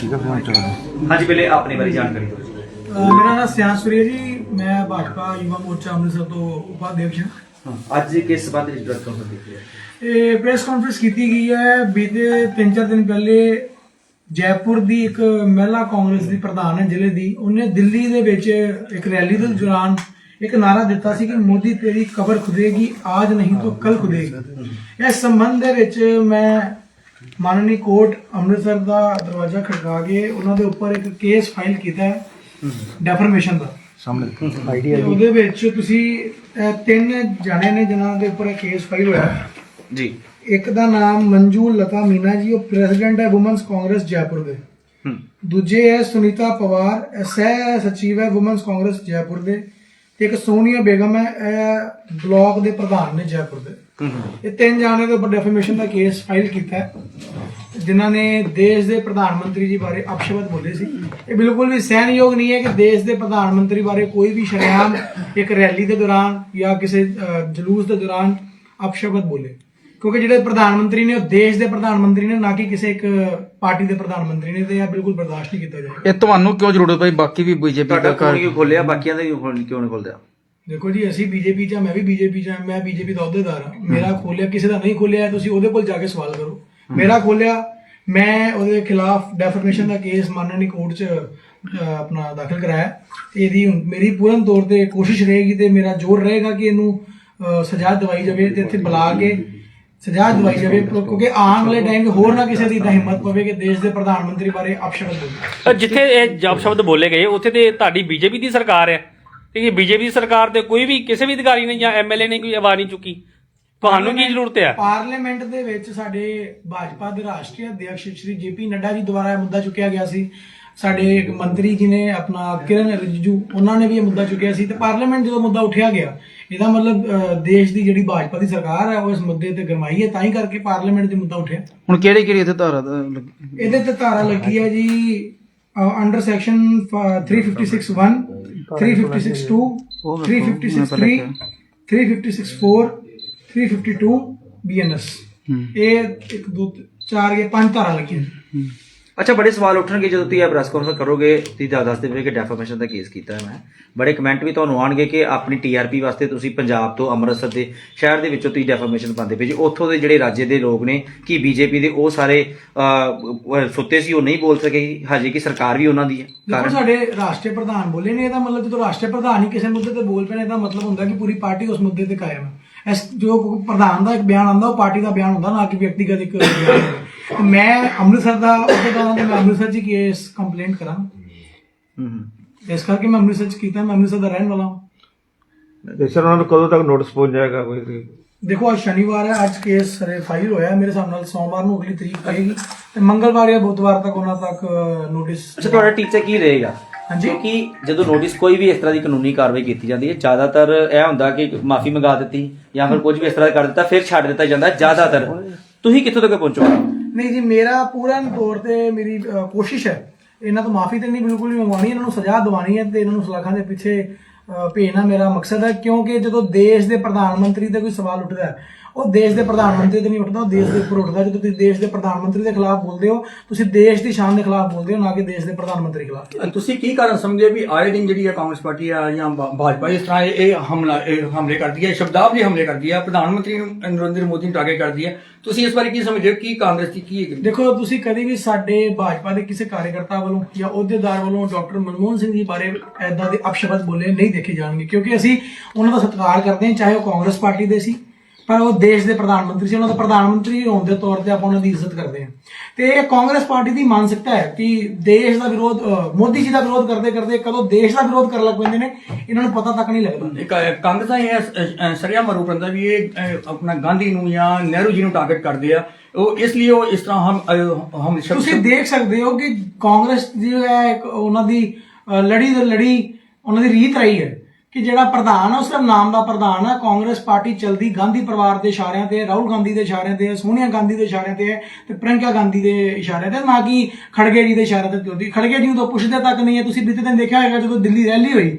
ਠੀਕ ਹੈ ਫਿਰ ਚਲੋ ਹਾਂਜੀ ਪਹਿਲੇ ਆਪਣੇ ਬਾਰੇ ਜਾਣਕਾਰੀ ਦਿਓ। ਜੀ ਅਹ ਮੇਰਾ ਨਾਮ ਸਿਆਸ ਸੂਰੀ ਹੈ ਜੀ। ਮੈਂ ਭਾਜਪਾ ਯੁਵਾ ਮੋਰਚਾ ਅੰਮ੍ਰਿਤਸਰ ਤੋਂ ਉਪਾਧਿਅਕਸ਼ ਹਾਂ। ਅੱਜ ਕਿਸ ਸੰਬੰਧ ਵਿੱਚ ਪ੍ਰੈਸ ਕਾਨਫਰੰਸ ਕੀਤੀ ਹੈ ਇਹ ਪ੍ਰੈਸ ਕਾਨਫਰੰਸ ਕੀਤੀ ਗਈ ਹੈ। ਬੀਤੇ 3-4 ਦਿਨ ਪਹਿਲੇ ਜੈਪੁਰ ਦੀ ਇੱਕ ਮਹਿਲਾ ਕਾਂਗਰਸ ਦੀ ਪ੍ਰਧਾਨ ਹੈ ਜ਼ਿਲ੍ਹੇ ਦੀ ਉਹਨੇ ਦਿੱਲੀ ਦੇ ਵਿੱਚ ਇੱਕ ਰੈਲੀ ਦੇ ਦੌਰਾਨ ਇੱਕ ਨਾਰਾ ਦਿੱਤਾ ਸੀ ਕਿ ਮੋਦੀ ਤੇਰੀ ਕਬਰ ਖੁਦੇਗੀ ਆਜ ਨਹੀਂ ਤਾਂ ਕੱਲ ਖੁਦੇਗੀ। ਇਸ ਸੰਬੰਧ ਦੇ ਵਿੱਚ ਮੈਂ ਮਾਨਨੀ ਕੋਰਟ ਅੰਮ੍ਰਿਤਸਰ ਦਾ ਦਰਵਾਜ਼ਾ ਖੜਕਾ ਕੇ ਉਹਨਾਂ ਦੇ ਉੱਪਰ ਇੱਕ ਕੇਸ ਫਾਈਲ ਕੀਤਾ ਹੈ ਡੈਫਰਮੇਸ਼ਨ ਦਾ। ਸਾਹਮਣੇ ਤੇ ਉਹਦੇ ਵਿੱਚ ਤੁਸੀਂ ਤਿੰਨ ਜਾਣੇ ਨੇ ਜਿਨ੍ਹਾਂ ਦੇ ਉੱਪਰ ਇਹ ਕੇਸ ਫਾਈਲ ਹੋਇਆ। ਜੀ। ਇੱਕ ਦਾ ਨਾਮ ਮੰਜੂ ਲਤਾ ਮੀਨਾ ਜੀ ਉਹ ਪ੍ਰੈਜ਼ੀਡੈਂਟ ਹੈ ਔਮਨਸ ਕਾਂਗਰਸ ਜੈਪੁਰ ਦੇ। ਹੂੰ ਦੂਜੇ ਹੈ ਸੁਨੀਤਾ ਪਵਾਰ ਸਹਿ ਸਚਿਵ ਹੈ ਔਮਨਸ ਕਾਂਗਰਸ ਜੈਪੁਰ ਦੇ। ਤੇ ਇੱਕ ਸੋਨੀਆ ਬੇਗਮ ਹੈ ਇਹ ਬਲਾਕ ਦੇ ਪ੍ਰਧਾਨ ਨੇ ਜੈਪੁਰ ਦੇ। ਇਹ ਤਿੰਨ ਜਾਣੇ ਦੇ ਉੱਪਰ ਡੈਫੇਮੇਸ਼ਨ ਦਾ ਕੇਸ ਫਾਈਲ ਕੀਤਾ ਹੈ। ਜਿਨ੍ਹਾਂ ਨੇ ਦੇਸ਼ ਦੇ ਪ੍ਰਧਾਨ ਮੰਤਰੀ ਜੀ ਬਾਰੇ ਅਪਸ਼ਬਦ ਬੋਲੇ ਸੀ। ਇਹ ਬਿਲਕੁਲ ਵੀ ਸਹਿਣਯੋਗ ਨਹੀਂ ਹੈ ਕਿ ਦੇਸ਼ ਦੇ ਪ੍ਰਧਾਨ ਮੰਤਰੀ ਬਾਰੇ ਕੋਈ ਵੀ ਸ਼ਰੇਆਮ ਇੱਕ ਰੈਲੀ ਦੇ ਦੌਰਾਨ ਜਾਂ ਕਿਸੇ ਜਲੂਸ ਦੇ ਦੌਰਾਨ ਅਪਸ਼ਬਦ ਬੋਲੇ। ਕਿਉਂਕਿ ਜਿਹੜੇ ਪ੍ਰਧਾਨ ਮੰਤਰੀ ਨੇ ਉਹ ਦੇਸ਼ ਦੇ ਪ੍ਰਧਾਨ ਮੰਤਰੀ ਨੇ ਨਾ ਕਿ ਕਿਸੇ ਇੱਕ ਪਾਰਟੀ ਦੇ ਪ੍ਰਧਾਨ ਮੰਤਰੀ ਨੇ ਤੇ ਇਹ ਬਿਲਕੁਲ ਬਰਦਾਸ਼ਤ ਨਹੀਂ ਕੀਤਾ ਜਾਏਗਾ। ਇਹ ਤੁਹਾਨੂੰ ਕਿਉਂ ਜ਼ਰੂਰਤ ਪਈ? ਬਾਕੀ ਵੀ ਬੀਜੇਪੀ ਦਾ ਕਰ ਕਿਉਂ ਖੋਲਿਆ ਬਾਕੀਆਂ ਦਾ ਕਿਉਂ ਨਹੀਂ ਖੋਲਦਿਆ ਦੇਖੋ ਜੀ ਅਸੀਂ ਬੀਜੇਪੀ ਚ ਹਾਂ, ਮੈਂ ਵੀ ਬੀਜੇਪੀ ਚ ਹਾਂ, ਮੈਂ ਬੀਜੇਪੀ ਦਾ ਅਹੁਦੇਦਾਰ ਹਾਂ। ਮੇਰਾ ਖੋਲਿਆ ਕਿਸੇ ਦਾ ਨਹੀਂ ਖੋਲਿਆ ਤੁਸੀਂ ਉਹਦੇ ਕੋਲ ਜਾ ਕੇ ਸਵਾਲ ਕਰੋ। ਮੇਰਾ ਖੋਲਿਆ ਮੈਂ ਉਹਦੇ ਖਿਲਾਫ ਡੈਫਰਮੇਸ਼ਨ ਦਾ ਕੇਸ ਮਾਨਣੀ ਕੋਰਟ ਚ ਅਹ, ਆਪਣਾ ਦਾਖਲ ਕਰਾਇਆ। ਤੇ ਇਹਦੀ ਹੁਣ ਮੇਰੀ ਪੂਰਨ ਤੌਰ ਤੇ ਕੋਸ਼ਿਸ਼ ਰਹੇਗੀ ਤੇ ਮੇਰਾ ਜ਼ੋਰ ਰਹੇਗਾ ਕਿ ਇਹਨੂੰ ਅਹ, ਸਜ਼ਾ ਦਵਾਈ ਜਾਵੇ ਤੇ ਇੱਥੇ ਬੁਲਾ ਕੇ ਸਜ਼ਾ ਦਵਾਈ ਜਾਵੇ ਕਿਉਂਕਿ ਆਉਣ ਵਾਲੇ ਟਾਈਮ 'ਚ ਹੋਰ ਨਾ ਕਿਸੇ ਦੀ ਤਾਂ ਹਿੰਮਤ ਪਵੇ ਕਿ ਦੇਸ਼ ਦੇ ਪ੍ਰਧਾਨ ਮੰਤਰੀ ਬਾਰੇ ਅਪਸ਼ਬਦ ਬੋਲੇ। ਅ, ਜਿੱਥੇ ਇਹ ਜਬ ਸ਼ਬਦ ਬੋਲੇ ਗਏ ਉੱਥੇ ਤੇ ਤੁਹਾਡੀ ਬੀਜੇਪੀ ਦੀ ਸਰਕਾਰ ਹੈ। ਤੇ ਇਹ ਬੀਜੇਪੀ ਦੀ ਸਰਕਾਰ ਤੇ ਕੋਈ ਵੀ ਕਿਸੇ ਵੀ ਅਧਿਕਾਰੀ ਨੇ ਜਾਂ ਐਮਐਲਏ ਨੇ ਕੋਈ ਆਵਾਜ਼ ਨਹੀਂ ਚੁੱਕੀ। ਤੁਹਾਨੂੰ ਕੀ ਜ਼ਰੂਰਤ ਹੈ? ਪਾਰਲੀਮੈਂਟ ਦੇ ਵਿੱਚ ਸਾਡੇ ਭਾਜਪਾ ਦੇ ਰਾਸ਼ਟਰੀ ਅਧਿਕਸ਼ ਸ਼੍ਰੀ ਜੇਪੀ ਨੱਡਾ ਜੀ ਦੁਆਰਾ ਇਹ ਮੁੱਦਾ ਚੁੱਕਿਆ ਗਿਆ ਸੀ। ਸਾਡੇ ਇੱਕ ਮੰਤਰੀ ਜੀ ਨੇ ਆਪਣਾ ਕਿਰਨ ਰਿਜਿਜੂ ਉਹਨਾਂ ਨੇ ਵੀ ਇਹ ਮੁੱਦਾ ਚੁੱਕਿਆ ਸੀ ਤੇ ਪਾਰਲੀਮੈਂਟ ਜਦੋਂ ਮੁੱਦਾ ਉਠਿਆ ਗਿਆ ਇਹਦਾ ਮਤਲਬ ਦੇਸ਼ ਦੀ ਜਿਹੜੀ ਭਾਜਪਾ ਦੀ ਸਰਕਾਰ ਹੈ ਉਹ ਇਸ ਮੁੱਦੇ ਤੇ ਗਰਮਾਈ ਹੈ ਤਾਂ ਹੀ ਕਰਕੇ ਪਾਰਲੀਮੈਂਟ ਦੇ ਮੁੱਦਾ ਉਠਿਆ। ਹੁਣ ਕਿਹੜੀ ਕਿਹੜੀ ਇੱਥੇ ਧਾਰਾ ਲੱਗੀ? ਇਹਦੇ ਤੇ ਧਾਰਾ ਲੱਗੀ ਹੈ ਜੀ ਅੰਡਰ ਸੈਕਸ਼ਨ 3561 3562 3563 3564 352 ਬੀਐਨਐਸ। ਇਹ ਇੱਕ ਦੋ ਚਾਰ ਜਾਂ ਪੰਜ ਧਾਰਾ ਲੱਗੀਆਂ। ਅੱਛਾ ਬੜੇ ਸਵਾਲ ਉੱਠਣਗੇ ਜਦੋਂ ਤੁਸੀਂ ਇਹ ਪ੍ਰੈਸ ਕਾਨਫਰੰਸ ਕਰੋਗੇ ਤੁਸੀਂ ਤਾਂ ਦੱਸਦੇ ਪਏ ਕਿ ਡੈਫਾਮੇਸ਼ਨ ਦਾ ਕੇਸ ਕੀਤਾ ਮੈਂ। ਬੜੇ ਕਮੈਂਟ ਵੀ ਤੁਹਾਨੂੰ ਆਣਗੇ ਕਿ ਆਪਣੀ ਟੀਆਰਪੀ ਵਾਸਤੇ ਤੁਸੀਂ ਪੰਜਾਬ ਤੋਂ ਅੰਮ੍ਰਿਤਸਰ ਦੇ ਸ਼ਹਿਰ ਦੇ ਵਿੱਚੋਂ ਤੁਸੀਂ ਡੈਫਾਮੇਸ਼ਨ ਪਾਉਂਦੇ ਪਏ ਜੀ। ਉੱਥੋਂ ਦੇ ਜਿਹੜੇ ਰਾਜੇ ਦੇ ਲੋਕ ਨੇ ਕਿ ਬੀਜੇਪੀ ਦੇ ਉਹ ਸਾਰੇ ਸੁੱਤੇ ਸੀ ਉਹ ਨਹੀਂ ਬੋਲ ਸਕੇ ਹਜੇ ਕਿ ਸਰਕਾਰ ਵੀ ਉਹਨਾਂ ਦੀ ਹੈ? ਕਾਰਨ? ਸਾਡੇ ਰਾਸ਼ਟਰੀ ਪ੍ਰਧਾਨ ਬੋਲੇ ਨੇ ਇਹਦਾ ਮਤਲਬ ਜਦੋਂ ਰਾਸ਼ਟਰੀ ਪ੍ਰਧਾਨ ਹੀ ਕਿਸੇ ਮੁੱਦੇ ਤੇ ਬੋਲ ਪੈਣੇ ਇਹਦਾ ਮਤਲਬ ਹੁੰਦਾ ਕਿ ਪੂਰੀ ਪਾਰਟੀ ਉਸ ਮੁੱਦੇ ਤੇ ਕਾਇਮ ਹੈ। ਇਸ ਜੋ ਪ੍ਰਧਾਨ ਦਾ ਇੱਕ ਬਿਆਨ ਆਉਂਦਾ ਉਹ ਪਾਰਟੀ ਦਾ ਬਿਆਨ ਹੁੰਦਾ ਨਾ ਕਿ ਵਿਅਕਤੀਗਤ ਇੱਕ ਬਿਆਨ ਹੋਵੇ। ਤੇ ਮੈਂ ਅੰਮ੍ਰਿਤਸਰ ਦਾ ਹਾਂ ਤੇ ਮੈਂ ਅੰਮ੍ਰਿਤਸਰ ਹੀ ਕੇਸ ਕੰਪਲੇਂਟ ਕਰਾਂ। ਹੂੰ। ਇਸ ਕਰਕੇ ਮੈਂ ਅੰਮ੍ਰਿਤਸਰ 'ਚ ਕੀਤਾ ਮੈਂ ਅੰਮ੍ਰਿਤਸਰ ਦਾ ਰਹਿਣ ਵਾਲਾ ਹਾਂ। ਤੇ ਸਰ ਉਹਨਾਂ ਨੂੰ ਕਦੋਂ ਤੱਕ ਨੋਟਿਸ ਪਹੁੰਚ ਜਾਏਗਾ ਕੋਈ? ਦੇਖੋ ਅੱਜ ਸ਼ਨੀਵਾਰ ਹੈ ਅੱਜ ਕੇਸ ਸਰੇ ਫਾਈਲ ਹੋਇਆ ਹੈ। ਮੇਰੇ ਹਿਸਾਬ ਨਾਲ ਸੋਮਵਾਰ ਨੂੰ ਅਗਲੀ ਤਰੀਕ ਪਏਗੀ ਤੇ ਮੰਗਲਵਾਰ ਜਾਂ ਬੁੱਧਵਾਰ ਤੱਕ ਉਹਨਾਂ ਤੱਕ ਨੋਟਿਸ ਅੱਛਾ ਤੁਹਾਡਾ ਟੀਚਾ ਕੀ ਰਹੇਗਾ? ਹਾਂਜੀ। ਕਿਉਂਕਿ ਜਦੋਂ ਨੋਟਿਸ ਕੋਈ ਵੀ ਇਸ ਤਰ੍ਹਾਂ ਦੀ ਕਾਨੂੰਨੀ ਕਾਰਵਾਈ ਕੀਤੀ ਜਾਂਦੀ ਹੈ ਜ਼ਿਆਦਾਤਰ ਇਹ ਹੁੰਦਾ ਕਿ ਮਾਫੀ ਮੰਗਾ ਦਿੱਤੀ ਜਾਂ ਫਿਰ ਕੁਝ ਵੀ ਇਸ ਤਰ੍ਹਾਂ ਕਰ ਦਿੱਤਾ ਫਿਰ ਛੱਡ ਦਿੱਤਾ ਜਾਂਦਾ ਜ਼ਿਆਦਾਤਰ ਤੁਸੀਂ ਕਿੱਥੋਂ ਤੱਕ ਪਹੁੰਚੋਗੇ ਨਹੀਂ ਜੀ ਮੇਰਾ ਪੂਰਨ ਤੌਰ ਤੇ ਮੇਰੀ ਅ, ਕੋਸ਼ਿਸ਼ ਹੈ ਇਹਨਾਂ ਤੋਂ ਮਾਫੀ ਤੇ ਨਹੀਂ ਬਿਲਕੁਲ ਵੀ ਮੰਗਵਾਉਣੀ ਇਹਨਾਂ ਨੂੰ ਸਜ਼ਾ ਦਿਵਾਉਣੀ ਹੈ ਤੇ ਇਹਨਾਂ ਨੂੰ ਸਲਾਖਾਂ ਦੇ ਪਿੱਛੇ ਅ, ਭੇਜਣਾ ਮੇਰਾ ਮਕਸਦ ਹੈ ਕਿਉਂਕਿ ਜਦੋਂ ਦੇਸ਼ ਦੇ ਪ੍ਰਧਾਨ ਮੰਤਰੀ ਤੇ ਕੋਈ ਸਵਾਲ ਉੱਠਦਾ ਹੈ ਉਹ ਦੇਸ਼ ਦੇ ਪ੍ਰਧਾਨ ਮੰਤਰੀ ਤੇ ਨਹੀਂ ਉੱਠਦਾ ਉਹ ਦੇਸ਼ ਦੇ ਉੱਪਰ ਉੱਠਦਾ। ਜਦੋਂ ਤੁਸੀਂ ਦੇਸ਼ ਦੇ ਪ੍ਰਧਾਨ ਮੰਤਰੀ ਦੇ ਖਿਲਾਫ ਬੋਲਦੇ ਹੋ ਤੁਸੀਂ ਦੇਸ਼ ਦੀ ਸ਼ਾਨ ਦੇ ਖਿਲਾਫ ਬੋਲਦੇ ਹੋ ਨਾ ਕਿ ਦੇਸ਼ ਦੇ ਪ੍ਰਧਾਨ ਮੰਤਰੀ ਖਿਲਾਫ। ਤੁਸੀਂ ਕੀ ਕਾਰਨ ਸਮਝਦੇ ਹੋ ਵੀ ਆਏ ਦਿਨ ਜਿਹੜੀ ਹੈ ਕਾਂਗਰਸ ਪਾਰਟੀ ਆ ਜਾਂ ਭਾਜਪਾ ਇਸ ਤਰ੍ਹਾਂ ਇਹ ਹਮਲਾ ਇਹ ਹਮਲੇ ਕਰਦੀ ਹੈ ਸ਼ਬਦਾਵਲੀ ਹਮਲੇ ਕਰਦੀ ਹੈ ਪ੍ਰਧਾਨ ਮੰਤਰੀ ਨੂੰ ਨਰਿੰਦਰ ਮੋਦੀ ਨੂੰ ਟਾਰਗੇਟ ਕਰਦੀ ਹੈ। ਤੁਸੀਂ ਇਸ ਬਾਰੇ ਕੀ ਸਮਝਦੇ ਹੋ ਕੀ ਕਾਂਗਰਸ ਦੀ ਕੀ ਦੇਖੋ ਤੁਸੀਂ ਕਦੀ ਵੀ ਸਾਡੇ ਭਾਜਪਾ ਦੇ ਕਿਸੇ ਕਾਰਜਕਰਤਾ ਵੱਲੋਂ ਜਾਂ ਅਹੁਦੇਦਾਰ ਵੱਲੋਂ ਡਾਕਟਰ ਮਨਮੋਹਨ ਸਿੰਘ ਜੀ ਬਾਰੇ ਐਦਾਂ ਦੇ ਅਪਸ਼ਬਦ ਬੋਲੇ ਨਹੀਂ ਦੇਖੇ ਜਾਣਗੇ। ਕਿਉਂਕਿ ਅਸੀਂ ਉਹਨਾਂ ਦਾ ਸਤਿਕਾਰ ਕਰਦੇ ਹਾਂ ਚਾਹੇ ਉਹ ਕਾਂਗਰਸ ਪਾਰਟੀ ਦੇ ਸੀ ਪਰ ਉਹ ਦੇਸ਼ ਦੇ ਪ੍ਰਧਾਨ ਮੰਤਰੀ ਸੀ ਉਹਨਾਂ ਦਾ ਪ੍ਰਧਾਨ ਮੰਤਰੀ ਹੋਣ ਦੇ ਤੌਰ ਤੇ ਆਪਾਂ ਉਹਨਾਂ ਦੀ ਇੱਜ਼ਤ ਕਰਦੇ ਹਾਂ। ਤੇ ਇਹ ਕਾਂਗਰਸ ਪਾਰਟੀ ਦੀ ਮਾਨਸਿਕਤਾ ਹੈ ਕਿ ਦੇਸ਼ ਦਾ ਵਿਰੋਧ ਮੋਦੀ ਜੀ ਦਾ ਵਿਰੋਧ ਕਰਦੇ ਕਰਦੇ ਕਦੋਂ ਦੇਸ਼ ਦਾ ਵਿਰੋਧ ਕਰਨ ਲੱਗ ਪੈਂਦੇ ਨੇ ਇਹਨਾਂ ਨੂੰ ਪਤਾ ਤੱਕ ਨਹੀਂ ਲੱਗਦਾ। ਕਾਂਗਰਸ ਦਾ ਇਹ ਸਰਿਆ ਮਰੂਪ ਰਹਿੰਦਾ ਵੀ ਇਹ ਆਪਣਾ ਗਾਂਧੀ ਨੂੰ ਜਾਂ ਨਹਿਰੂ ਜੀ ਨੂੰ ਟਾਰਗੇਟ ਕਰਦੇ ਆ। ਉਹ ਇਸ ਲਈ ਉਹ ਇਸ ਤਰ੍ਹਾਂ ਹਮ ਹਮ ਤੁਸੀਂ ਦੇਖ ਸਕਦੇ ਹੋ ਕਿ ਕਾਂਗਰਸ ਦੀ ਹੈ ਉਹਨਾਂ ਦੀ ਲੜੀ ਤੇ ਲੜੀ ਉਹਨਾਂ ਦੀ ਰੀਤ ਰਹੀ ਹੈ। ਕਿ ਜਿਹੜਾ ਪ੍ਰਧਾਨ ਹੈ ਉਹ ਸਿਰਫ ਨਾਮ ਦਾ ਪ੍ਰਧਾਨ ਹੈ ਕਾਂਗਰਸ ਪਾਰਟੀ ਚਲਦੀ ਗਾਂਧੀ ਪਰਿਵਾਰ ਦੇ ਇਸ਼ਾਰਿਆਂ ਤੇ ਰਾਹੁਲ ਗਾਂਧੀ ਦੇ ਇਸ਼ਾਰਿਆਂ ਤੇ ਸੋਨੀਆ ਗਾਂਧੀ ਦੇ ਇਸ਼ਾਰਿਆਂ ਤੇ ਤੇ ਪ੍ਰਿੰਕਾ ਗਾਂਧੀ ਦੇ ਇਸ਼ਾਰਿਆਂ ਤੇ ਨਾ ਕਿ ਖੜਗੇ ਜੀ ਦੇ ਇਸ਼ਾਰਿਆਂ ਤੇ ਉਹਦੀ ਖੜਗੇ ਜੀ ਨੂੰ ਤਾਂ ਪੁੱਛਦੇ ਤੱਕ ਨਹੀਂ ਹੈ, ਤੁਸੀਂ ਬੀਤੇ ਦਿਨ ਦੇਖਿਆ ਹੋਵੇਗਾ ਜਦੋਂ ਦਿੱਲੀ ਰੈਲੀ ਹੋਈ।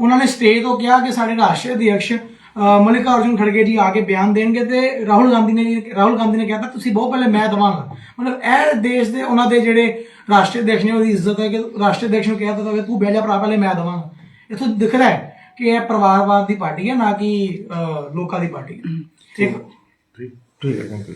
ਉਹਨਾਂ ਨੇ ਸਟੇਜ ਤੋਂ ਕਿਹਾ ਕਿ ਸਾਡੇ ਰਾਸ਼ਟਰੀ ਅਧਿਆਕਸ਼ ਮਲਿਕਾ ਅਰਜੁਨ ਖੜਗੇ ਜੀ ਆ ਕੇ ਬਿਆਨ ਦੇਣਗੇ ਤੇ ਰਾਹੁਲ ਗਾਂਧੀ ਨੇ ਰਾਹੁਲ ਗਾਂਧੀ ਨੇ ਕਿਹਾ ਤਾਂ ਤੁਸੀਂ ਬਹੁਤ ਪਹਿਲੇ ਮੈਂ ਦਵਾਂਗਾ। ਮਤਲਬ ਇਹ ਦੇਸ਼ ਦੇ ਉਹਨਾਂ ਦੇ ਜਿਹੜੇ ਰਾਸ਼ਟਰੀ ਅਧਿਆਕਸ਼ ਨੇ, ਉਹਦੀ ਇੱਜ਼ਤ ਹੈ ਕਿ ਰਾਸ਼ਟਰੀ ਅਧਿਆਕਸ਼ ਨੂੰ ਕਿਹਾ ਤਾਂ ਤੂੰ ਬਹਿ ਭਰਾ, ਪਹਿਲੇ ਮੈਂ ਦਵਾਂਗਾ। ਇਥੋਂ ਦਿਖ ਰਿਹਾ ਹੈ ਕਿ ਇਹ ਪਰਿਵਾਰਵਾਦ ਦੀ ਪਾਰਟੀ ਹੈ ਨਾ ਕਿ ਲੋਕਾਂ ਦੀ ਪਾਰਟੀ ਠੀਕ ਠੀਕ ਠੀਕ ਹੈ ਥੈਂਕ ਯੂ